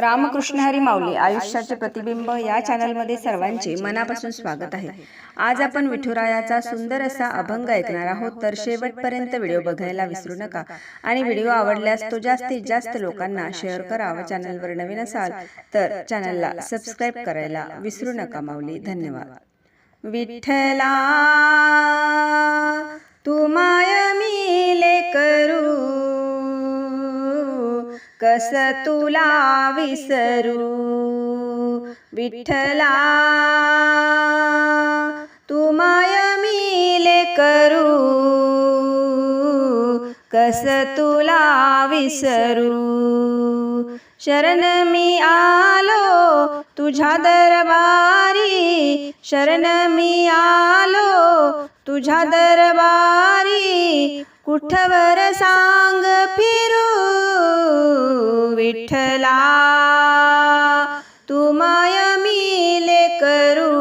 रामकृष्ण हरी माऊली आयुष्याचे प्रतिबिंब या चॅनलमध्ये सर्वांचे मनापासून स्वागत आहे. आज आपण विठुरायाचा सुंदर असा अभंग ऐकणार आहोत तर शेवटपर्यंत व्हिडिओ बघायला विसरू नका आणि व्हिडिओ आवडल्यास तो जास्तीत जास्त लोकांना शेअर करा व चॅनलवर नवीन असाल तर चॅनलला सबस्क्राईब करायला विसरू नका माऊली. धन्यवाद. विठ्ठला तू माय मिले करू. कस तुला विसरू? विठ्ठला तुमाय मिले करू? कस तुला विसरू? शरण मी आलो तुझ्या दरबारी शरण मी आलो तुझ्या दरबारी कुठवर सांग फिरू विठ्ठला? तू माय मिले करू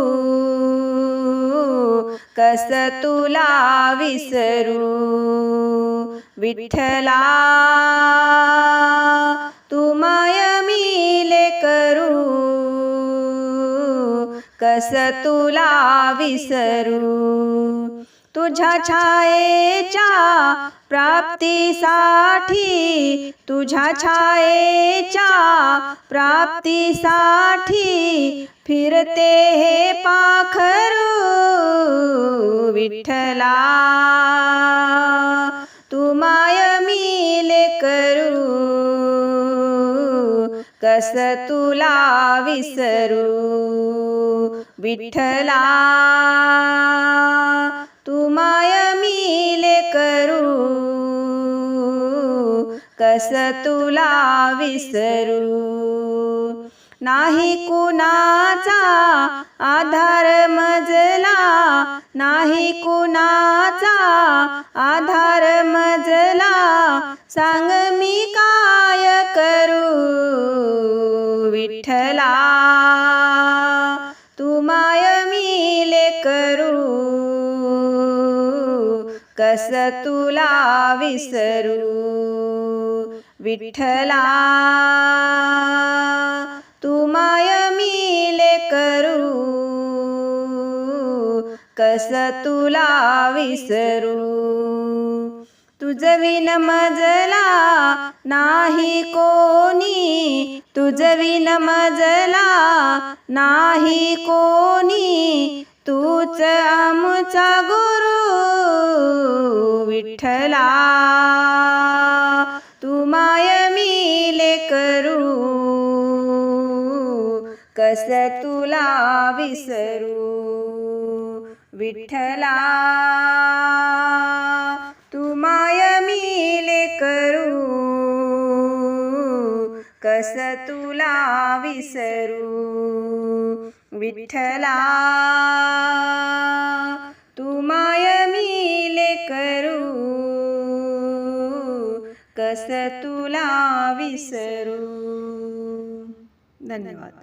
कस तुला विसरू? विठ्ठला तू माय मिले करू कस तुला विसरू? तुझ्या छायेच्या प्राप्तीसाठी तुझ्या छायेच्या प्राप्तीसाठी फिरते हे पाखरू विठ्ठला. तू माय मिले करू कस तुला विसरू विठ्ठला. तू माय मिले करू कस तुला विसरू? नाही कुणाचा आधार मजला नाही कुणाचा आधार मजला सांग मी काय करू? विठ्ठला तू माय कस तुला विसरू? विठ्ठला तुमाय मिले करू? कस तुला विसरू? तुझ विन मजला नाही कोणी? तुझ विन मजला नाही कोणी? तूच आमचा गुरु विठ्ठला. तुमाय मी मिले करू. कस तुला विसरू? विठ्ठला. तुमाय मी मिले करू. कस तुला विसरू? विठ्ठला. तू माय मिले करू कस तुला विसरू? धन्यवाद.